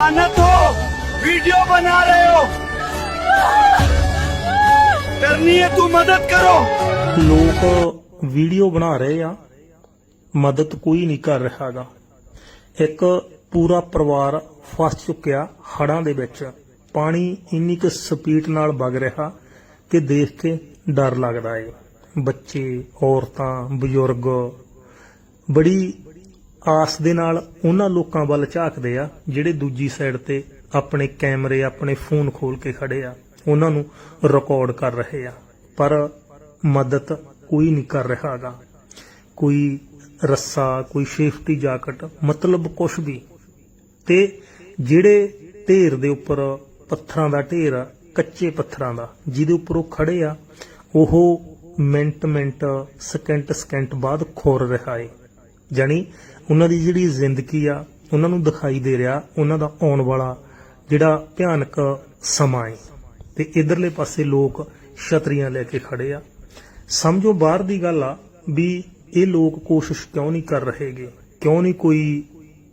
अनत हो वीडियो बना रहे हो करनी है तू मदद करो ਲੋਕ ਵੀਡੀਓ ਬਣਾ ਰਹੇ ਆ ਮਦਦ ਕੋਈ ਨਹੀਂ ਕਰ ਰਿਹਾਗਾ ਇੱਕ ਪੂਰਾ ਪਰਿਵਾਰ ਫਸ ਚੁੱਕਿਆ ਹੜਾਂ ਦੇ ਵਿੱਚ ਪਾਣੀ ਇੰਨੀ ਕੁ ਸਪੀਡ ਨਾਲ ਵਗ ਰਿਹਾ ਕਿ ਦੇਖ ਕੇ ਡਰ ਲੱਗਦਾ ਏ ਬੱਚੇ ਔਰਤਾਂ ਬਜ਼ੁਰਗ ਬੜੀ ਆਸ ਦੇ ਨਾਲ ਉਹਨਾਂ ਲੋਕਾਂ ਵੱਲ ਝਾਕਦੇ ਆ, ਜਿਹੜੇ ਦੂਜੀ ਸਾਈਡ ਤੇ ਆਪਣੇ ਕੈਮਰੇ, ਆਪਣੇ ਫੋਨ ਖੋਲ ਕੇ ਖੜੇ ਆ, ਉਹਨਾਂ ਨੂੰ ਰਿਕਾਰਡ ਕਰ ਰਹੇ ਆ। ਪਰ ਮਦਦ ਕੋਈ ਨਹੀਂ ਕਰ ਰਿਹਾਗਾ ਕੋਈ ਰੱਸਾ, ਕੋਈ ਸੇਫਟੀ ਜਾਕਟ ਮਤਲਬ ਕੁਛ ਵੀ। ਤੇ ਜਿਹੜੇ ਢੇਰ ਦੇ ਉੱਪਰ ਪੱਥਰਾਂ ਦਾ ਢੇਰ ਆ ਕੱਚੇ ਪੱਥਰਾਂ ਦਾ, ਜਿਹਦੇ ਉੱਪਰ ਉਹ ਖੜੇ ਆ, ਉਹ ਮਿੰਟ ਮਿੰਟ ਸਕਿੰਟ ਸਕਿੰਟ ਬਾਅਦ ਖੋਰ ਰਿਹਾ ਏ। ਜਾਣੀ ਉਹਨਾਂ ਦੀ ਜਿਹੜੀ ਜ਼ਿੰਦਗੀ ਆ, ਉਹਨਾਂ ਨੂੰ ਦਿਖਾਈ ਦੇ ਰਿਹਾ, ਉਹਨਾਂ ਦਾ ਆਉਣ ਵਾਲਾ ਜਿਹੜਾ ਭਿਆਨਕ ਸਮਾਂ ਏ। ਤੇ ਇਧਰਲੇ ਪਾਸੇ ਲੋਕ ਛਤਰੀਆਂ ਲੈ ਕੇ ਖੜੇ ਆ। ਸਮਝੋ ਬਾਹਰ ਦੀ ਗੱਲ ਆ ਵੀ ਇਹ ਲੋਕ ਕੋਸ਼ਿਸ਼ ਕਿਉਂ ਨਹੀਂ ਕਰ ਰਹੇਗੇ? ਕਿਉਂ ਨਹੀਂ ਕੋਈ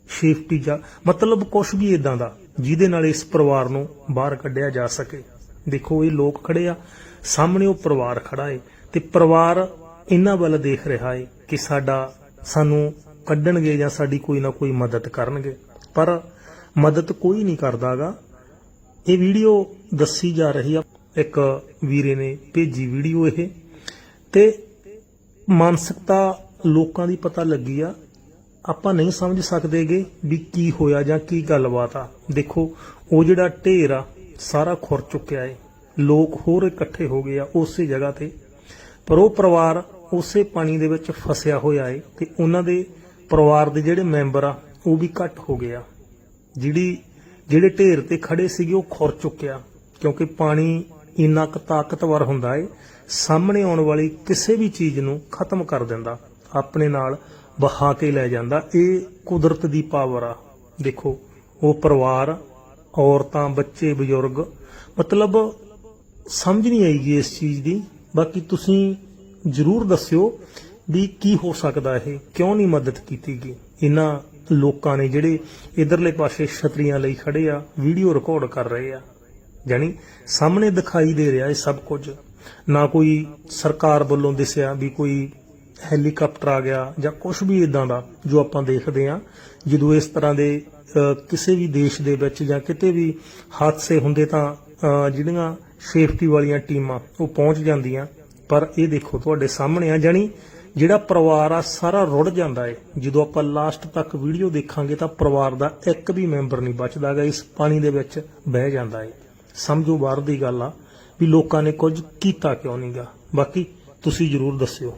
ਸੇਫਟੀ ਜਾਂ ਮਤਲਬ ਕੁਝ ਵੀ ਇਦਾਂ ਦਾ ਜਿਹਦੇ ਨਾਲ ਇਸ ਪਰਿਵਾਰ ਨੂੰ ਬਾਹਰ ਕੱਢਿਆ ਜਾ ਸਕੇ। ਦੇਖੋ ਇਹ ਲੋਕ ਖੜੇ ਆ, ਸਾਹਮਣੇ ਉਹ ਪਰਿਵਾਰ ਖੜਾ ਏ ਤੇ ਪਰਿਵਾਰ ਇਹਨਾਂ ਵੱਲ ਦੇਖ ਰਿਹਾ ਏ ਕਿ ਸਾਡਾ ਸਾਨੂੰ ਕੱਢਣਗੇ ਜਾਂ ਸਾਡੀ ਕੋਈ ਨਾ ਕੋਈ ਮਦਦ ਕਰਨਗੇ। ਪਰ ਮਦਦ ਕੋਈ ਨਹੀਂ ਕਰਦਾਗਾ। ਇਹ ਵੀਡੀਓ ਦੱਸੀ ਜਾ ਰਹੀ ਆ। ਇੱਕ ਵੀਰੇ ਨੇ ਭੇਜੀ ਵੀਡੀਓ ਇਹ। ਤੇ ਮਾਨਸਿਕਤਾ ਲੋਕਾਂ ਦੀ ਪਤਾ ਲੱਗੀ ਆ। ਆਪਾਂ ਨਹੀਂ ਸਮਝ ਸਕਦੇਗੇ ਵੀ ਕੀ ਹੋਇਆ ਜਾਂ ਕੀ ਗੱਲਬਾਤ ਆ। ਦੇਖੋ, ਉਹ ਜਿਹੜਾ ਢੇਰ ਆ, ਸਾਰਾ ਖੁਰ ਚੁੱਕਿਆ ਏ। ਲੋਕ ਹੋਰ ਇਕੱਠੇ ਹੋ ਗਏ ਆ ਉਸੇ ਜਗ੍ਹਾ ਤੇ। ਪਰ ਉਹ ਪਰਿਵਾਰ ਉਸੇ ਪਾਣੀ ਦੇ ਵਿੱਚ ਫਸਿਆ ਹੋਇਆ ਏ ਤੇ ਉਹਨਾਂ ਦੇ ਪਰਿਵਾਰ ਦੇ ਜਿਹੜੇ ਮੈਂਬਰ ਆ, ਉਹ ਵੀ ਘੱਟ ਹੋ ਗਏ ਆ। ਜਿਹੜੀ, ਜਿਹੜੇ ਢੇਰ ਤੇ ਖੜੇ ਸੀਗੇ, ਉਹ ਖੁਰ ਚੁੱਕਿਆ ਕਿਉਂਕਿ ਪਾਣੀ ਇੰਨਾ ਕੁ ਤਾਕਤਵਰ ਹੁੰਦਾ ਏ, ਸਾਹਮਣੇ ਆਉਣ ਵਾਲੀ ਕਿਸੇ ਵੀ ਚੀਜ਼ ਨੂੰ ਖਤਮ ਕਰ ਦਿੰਦਾ, ਆਪਣੇ ਨਾਲ ਬਹਾ ਕੇ ਲੈ ਜਾਂਦਾ। ਇਹ ਕੁਦਰਤ ਦੀ ਪਾਵਰ ਆ। ਦੇਖੋ, ਉਹ ਪਰਿਵਾਰ, ਔਰਤਾਂ, ਬੱਚੇ, ਬਜ਼ੁਰਗ, ਮਤਲਬ ਸਮਝ ਨਹੀਂ ਆਈਗੀ ਇਸ ਚੀਜ਼ ਦੀ। ਬਾਕੀ ਤੁਸੀਂ ਜਰੂਰ ਦੱਸਿਓ ਵੀ ਕੀ ਹੋ ਸਕਦਾ ਇਹ, ਕਿਉਂ ਨਹੀਂ ਮਦਦ ਕੀਤੀ ਗਈ? ਇਹਨਾਂ ਲੋਕਾਂ ਨੇ ਜਿਹੜੇ ਇਧਰਲੇ ਪਾਸੇ ਛਤਰੀਆਂ ਲਈ ਖੜੇ ਆ, ਵੀਡੀਓ ਰਿਕਾਰਡ ਕਰ ਰਹੇ ਆ। ਜਾਨੀ ਸਾਹਮਣੇ ਦਿਖਾਈ ਦੇ ਰਿਹਾ ਇਹ ਸਭ ਕੁਝ। ਨਾ ਕੋਈ ਸਰਕਾਰ ਵੱਲੋਂ ਦਿਸਿਆ ਵੀ ਕੋਈ ਹੈਲੀਕਾਪਟਰ ਆ ਗਿਆ ਜਾਂ ਕੁਝ ਵੀ ਇਦਾਂ ਦਾ ਜੋ ਆਪਾਂ ਦੇਖਦੇ ਆ ਜਦੋਂ ਇਸ ਤਰ੍ਹਾਂ ਦੇ ਕਿਸੇ ਵੀ ਦੇਸ਼ ਦੇ ਵਿੱਚ ਜਾਂ ਕਿਤੇ ਵੀ ਹਾਦਸੇ ਹੁੰਦੇ ਤਾਂ ਜਿਹੜੀਆਂ ਸੇਫਟੀ ਵਾਲੀਆਂ ਟੀਮਾਂ ਉਹ ਪਹੁੰਚ ਜਾਂਦੀਆਂ। ਪਰ ਇਹ ਦੇਖੋ ਤੁਹਾਡੇ ਸਾਹਮਣੇ ਆ ਜਾਨੀ ਜਿਹੜਾ ਪਰਿਵਾਰ ਆ, ਸਾਰਾ ਰੁੜ ਜਾਂਦਾ ਏ। ਜਦੋਂ ਆਪਾਂ ਲਾਸਟ ਤੱਕ ਵੀਡੀਓ ਦੇਖਾਂਗੇ ਤਾਂ ਪਰਿਵਾਰ ਦਾ ਇੱਕ ਵੀ ਮੈਂਬਰ ਨਹੀਂ ਬਚਦਾਗਾ ਇਸ ਪਾਣੀ ਦੇ ਵਿੱਚ ਬਹਿ ਜਾਂਦਾ ਏ। ਸਮਝੋ ਬਾਹਰ ਦੀ ਗੱਲ ਆ ਵੀ ਲੋਕਾਂ ਨੇ ਕੁਝ ਕੀਤਾ ਕਿਉਂ ਨਹੀਂਗਾ ਬਾਕੀ ਤੁਸੀਂ ਜਰੂਰ ਦੱਸਿਓ।